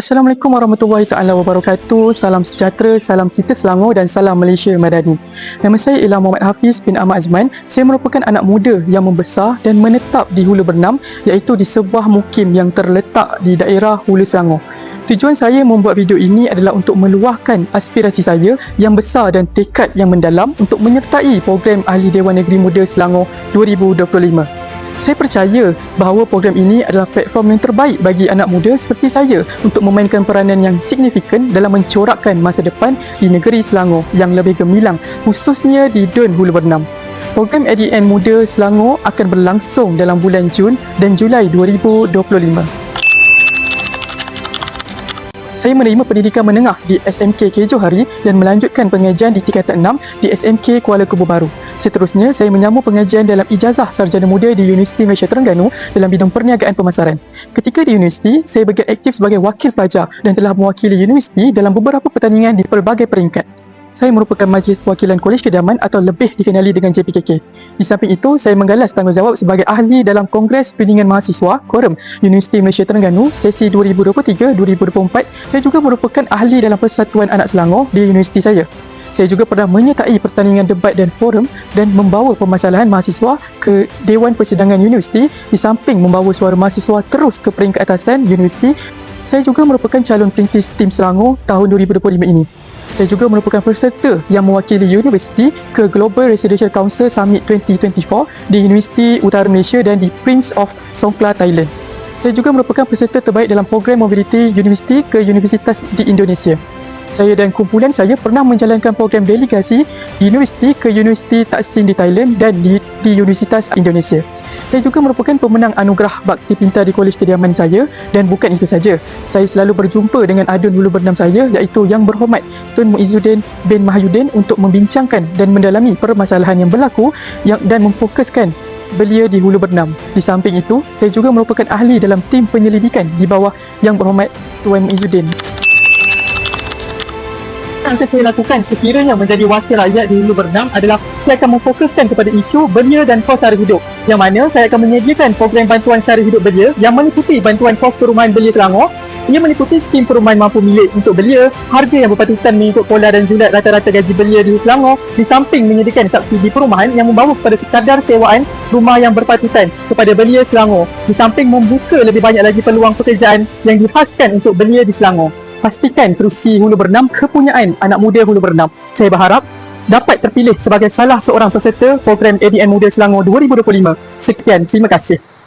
Assalamualaikum warahmatullahi taala wabarakatuh. Salam sejahtera, salam kita Selangor dan salam Malaysia Madani. Nama saya ialah Muhammad Hafiz bin Ahmad Azman. Saya merupakan anak muda yang membesar dan menetap di Hulu Bernam iaitu di sebuah mukim yang terletak di daerah Hulu Selangor. Tujuan saya membuat video ini adalah untuk meluahkan aspirasi saya yang besar dan tekad yang mendalam untuk menyertai program Ahli Dewan Negeri Muda Selangor 2025. Saya percaya bahawa program ini adalah platform yang terbaik bagi anak muda seperti saya untuk memainkan peranan yang signifikan dalam mencorakkan masa depan di negeri Selangor yang lebih gemilang khususnya di Dun Hulu Bernam. Program ADN Muda Selangor akan berlangsung dalam bulan Jun dan Julai 2025. Saya menerima pendidikan menengah di SMK Kejo Hari dan melanjutkan pengajian di tingkatan 6 di SMK Kuala Kubu Baru. Seterusnya, saya menyambung pengajian dalam ijazah sarjana muda di Universiti Malaysia Terengganu dalam bidang perniagaan pemasaran. Ketika di universiti, saya bergerak aktif sebagai wakil pelajar dan telah mewakili universiti dalam beberapa pertandingan di pelbagai peringkat. Saya merupakan Majlis Perwakilan Kolej Kediaman atau lebih dikenali dengan JPKK. Di samping itu, saya menggalas tanggungjawab sebagai ahli dalam Kongres Bimbingan Mahasiswa Quorum Universiti Malaysia Terengganu sesi 2023-2024 dan juga merupakan ahli dalam Persatuan Anak Selangor di universiti saya. Saya juga pernah menyertai pertandingan debat dan forum dan membawa permasalahan mahasiswa ke Dewan Persidangan Universiti di samping membawa suara mahasiswa terus ke peringkat atasan universiti. Saya juga merupakan calon perintis tim Selangor tahun 2025 ini saya juga merupakan peserta yang mewakili universiti ke Global Residential Council Summit 2024 di Universiti Utara Malaysia dan di Prince of Songkla, Thailand. Saya juga merupakan peserta terbaik dalam program Mobility University ke universitas di Indonesia. Saya dan kumpulan saya pernah menjalankan program delegasi di universiti ke Universiti Taksin di Thailand dan di, di Universitas Indonesia. Saya juga merupakan pemenang anugerah bakti pintar di Kolej Kediaman saya dan bukan itu saja. Saya selalu berjumpa dengan adun bulu bernam saya iaitu Yang Berhormat Tun Muizuddin bin Mahyudin untuk membincangkan dan mendalami permasalahan yang berlaku yang dan memfokuskan belia di Hulu Bernam. Di samping itu, saya juga merupakan ahli dalam tim penyelidikan di bawah Yang Berhormat Tuan Muizuddin yang akan saya lakukan sekiranya menjadi wakil rakyat di Hulu Bernam adalah saya akan memfokuskan kepada isu belia dan kos sara hidup yang mana saya akan menyediakan program bantuan sara hidup belia yang meliputi bantuan kos perumahan belia Selangor. Ia meliputi skim perumahan mampu milik untuk belia, harga yang berpatutan mengikut pola dan julat rata-rata gaji belia di Selangor di samping menyediakan subsidi perumahan yang membawa kepada sekadar sewaan rumah yang berpatutan kepada belia Selangor di samping membuka lebih banyak lagi peluang pekerjaan yang dihaskan untuk belia di Selangor pastikan kerusi Hulu Bernam kepunyaan anak muda Hulu Bernam. Saya berharap dapat terpilih sebagai salah seorang peserta program ADN Muda Selangor 2025. Sekian, terima kasih.